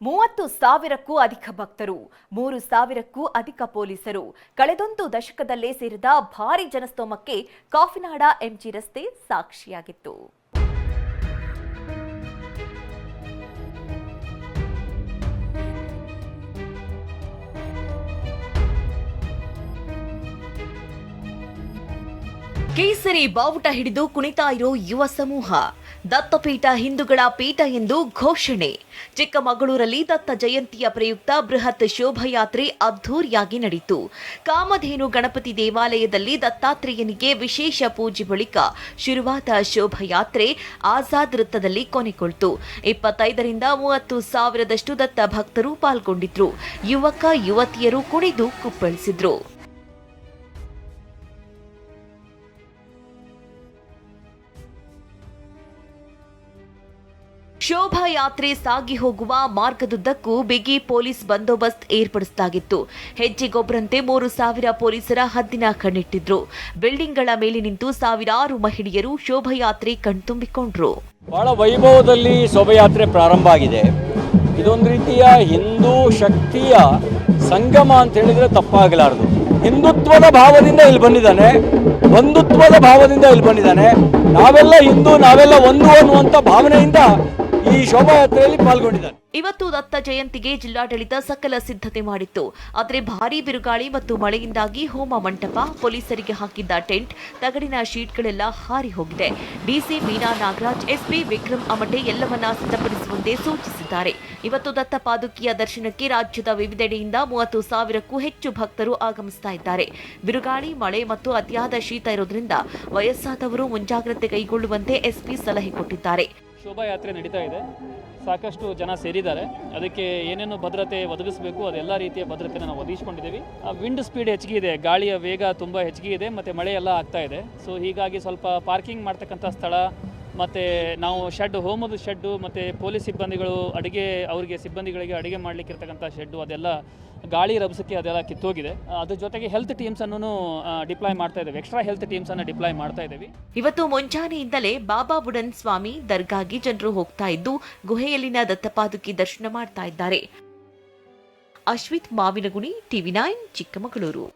ಮೂವತ್ತು ಸಾವಿರಕ್ಕೂ ಅಧಿಕ ಭಕ್ತರು, ಮೂರು ಸಾವಿರಕ್ಕೂ ಅಧಿಕ ಪೊಲೀಸರು. ಕಳೆದೊಂದು ದಶಕದಲ್ಲೇ ಸೇರಿದ ಭಾರಿ ಜನಸ್ತೋಮಕ್ಕೆ ಕಾಫಿನಾಡ ಎಂಜಿ ರಸ್ತೆ ಸಾಕ್ಷಿಯಾಗಿತ್ತು. ಕೇಸರಿ ಬಾವುಟ ಹಿಡಿದು ಕುಣಿತಾ ಇರೋ ಯುವ ಸಮೂಹ. ದತ್ತಪೀಠ ಹಿಂದೂಗಳ ಪೀಠ ಎಂದು ಘೋಷಣೆ. ಚಿಕ್ಕಮಗಳೂರಲ್ಲಿ ದತ್ತ ಜಯಂತಿಯ ಪ್ರಯುಕ್ತ ಬೃಹತ್ ಶೋಭಾಯಾತ್ರೆ ಅದ್ಧೂರಿಯಾಗಿ ನಡೆಯಿತು ಕಾಮಧೇನು ಗಣಪತಿ ದೇವಾಲಯದಲ್ಲಿ ದತ್ತಾತ್ರೇಯನಿಗೆ ವಿಶೇಷ ಪೂಜೆ ಬಳಿಕ ಶುರುವಾದ ಶೋಭಾಯಾತ್ರೆ ಆಜಾದ್ ವೃತ್ತದಲ್ಲಿ ಕೊನೆಗೊಳ್ತು. ಇಪ್ಪತ್ತೈದರಿಂದ ಮೂವತ್ತು ಸಾವಿರದಷ್ಟು ದತ್ತ ಭಕ್ತರು ಪಾಲ್ಗೊಂಡಿದ್ರು. ಯುವಕ, ಯುವತಿಯರು ಕುಣಿದು ಕುಪ್ಪಳಿಸಿದ್ರು. ಶೋಭಾಯಾತ್ರೆ ಸಾಗಿ ಹೋಗುವ ಮಾರ್ಗದುದ್ದಕ್ಕೂ ಬಿಗಿ ಪೊಲೀಸ್ ಬಂದೋಬಸ್ತ್ ಏರ್ಪಡಿಸಲಾಗಿತ್ತು. ಹೆಜ್ಜೆಗೊಬ್ಬರಂತೆ ಮೂರು ಸಾವಿರ ಪೊಲೀಸರ ಹದ್ದಿನ ಕಣ್ಣಿಟ್ಟಿದ್ರು. ಬಿಲ್ಡಿಂಗ್ಗಳ ಮೇಲೆ ನಿಂತು ಸಾವಿರಾರು ಮಹಿಳೆಯರು ಶೋಭಾಯಾತ್ರೆ ಕಣ್ತುಂಬಿಕೊಂಡ್ರು. ಬಹಳ ವೈಭವದಲ್ಲಿ ಶೋಭಾಯಾತ್ರೆ ಪ್ರಾರಂಭ ಆಗಿದೆ. ಇದೊಂದು ರೀತಿಯ ಹಿಂದೂ ಶಕ್ತಿಯ ಸಂಗಮ ಅಂತ ಹೇಳಿದ್ರೆ ತಪ್ಪಾಗಲಾರದು. ಹಿಂದುತ್ವದ ಭಾವದಿಂದ ಇಲ್ಲಿ ಬಂದಿದ್ದಾನೆ. ಬಂಧುತ್ವದ ಭಾವದಿಂದ ಇಲ್ಲಿ ಬಂದಿದ್ದಾನೆ. ನಾವೆಲ್ಲ ಹಿಂದೂ, ನಾವೆಲ್ಲ ಒಂದು ಅನ್ನುವಂಥ ಭಾವನೆಯಿಂದ ಈ ಶೋಭಾಯಾತ್ರೆಯಲ್ಲಿ ಪಾಲ್ಗೊಂಡಿದ್ದಾರೆ. ಇವತ್ತು ದತ್ತ ಜಯಂತಿಗೆ ಜಿಲ್ಲಾಡಳಿತ ಸಕಲ ಸಿದ್ಧತೆ ಮಾಡಿತ್ತು. ಆದರೆ ಭಾರೀ ಬಿರುಗಾಳಿ ಮತ್ತು ಮಳೆಯಿಂದಾಗಿ ಹೋಮ ಮಂಟಪ, ಪೊಲೀಸರಿಗೆ ಹಾಕಿದ್ದ ಟೆಂಟ್, ತಗಡಿನ ಶೀಟ್ಗಳೆಲ್ಲ ಹಾರಿ ಹೋಗಿದೆ. ಡಿಸಿ ಮೀನಾ ನಾಗರಾಜ್, ಎಸ್ಪಿ ವಿಕ್ರಮ್ ಅಮಟೆ ಎಲ್ಲವನ್ನ ಸಿದ್ಧಪಡಿಸುವಂತೆ ಸೂಚಿಸಿದ್ದಾರೆ. ಇವತ್ತು ದತ್ತ ಪಾದುಕಿಯ ದರ್ಶನಕ್ಕೆ ರಾಜ್ಯದ ವಿವಿಧೆಡೆಯಿಂದ ಮೂವತ್ತು ಸಾವಿರಕ್ಕೂ ಹೆಚ್ಚು ಭಕ್ತರು ಆಗಮಿಸ್ತಾ ಇದ್ದಾರೆ. ಬಿರುಗಾಳಿ, ಮಳೆ ಮತ್ತು ಅತಿಯಾದ ಶೀತ ಇರೋದ್ರಿಂದ ವಯಸ್ಸಾದವರು ಮುಂಜಾಗ್ರತೆ ಕೈಗೊಳ್ಳುವಂತೆ ಎಸ್ಪಿ ಸಲಹೆ ಕೊಟ್ಟಿದ್ದಾರೆ. ಶೋಭಾಯಾತ್ರೆ ನಡೀತಾ ಇದೆ. ಸಾಕಷ್ಟು ಜನ ಸೇರಿದ್ದಾರೆ. ಅದಕ್ಕೆ ಏನೇನು ಭದ್ರತೆ ಒದಗಿಸಬೇಕು, ಅದೆಲ್ಲ ರೀತಿಯ ಭದ್ರತೆನ ನಾವು ಒದಗಿಸ್ಕೊಂಡಿದ್ದೀವಿ. ವಿಂಡ್ ಸ್ಪೀಡ್ ಹೆಚ್ಚಿಗೆ ಇದೆ. ಗಾಳಿಯ ವೇಗ ತುಂಬ ಹೆಚ್ಚಿಗೆ ಇದೆ, ಮತ್ತು ಮಳೆ ಎಲ್ಲ ಆಗ್ತಾ ಇದೆ. ಸೊ ಹೀಗಾಗಿ ಸ್ವಲ್ಪ ಪಾರ್ಕಿಂಗ್ ಮಾಡ್ತಕ್ಕಂಥ ಸ್ಥಳ ಮತ್ತು ನಾವು ಶೆಡ್ ಹೋಮದ ಶೆಡ್ಡು ಮತ್ತು ಪೊಲೀಸ್ ಸಿಬ್ಬಂದಿಗಳು ಅಡುಗೆ, ಅವರಿಗೆ ಸಿಬ್ಬಂದಿಗಳಿಗೆ ಅಡುಗೆ ಮಾಡಲಿಕ್ಕಿರ್ತಕ್ಕಂಥ ಶೆಡ್ಡು ಅದೆಲ್ಲ ಗಾಳಿ ರಭಸಕ್ಕೆ ಅದೆಲ್ಲ ಕಿತ್ತೋಗಿದೆ. ಅದ್ರ ಜೊತೆಗೆ ಹೆಲ್ತ್ ಟೀಮ್ಸನ್ನು ಡಿಪ್ಲಾಯ್ ಮಾಡ್ತಾ ಇದ್ದೇವೆ. ಎಕ್ಸ್ಟ್ರಾ ಹೆಲ್ತ್ ಟೀಮ್ಸನ್ನು ಡಿಪ್ಲಾಯ್ ಮಾಡ್ತಾ ಇದ್ದೀವಿ. ಇವತ್ತು ಮುಂಜಾನೆಯಿಂದಲೇ ಬಾಬಾ ಬುಡನ್ ಸ್ವಾಮಿ ದರ್ಗಾಗಿ ಜನರು ಹೋಗ್ತಾ ಇದ್ದು, ಗುಹೆಯಲ್ಲಿನ ದತ್ತಪಾದುಕಿ ದರ್ಶನ ಮಾಡ್ತಾ ಇದ್ದಾರೆ. Ashwith Mavinaguni, TV nine, Chikkamagaluru.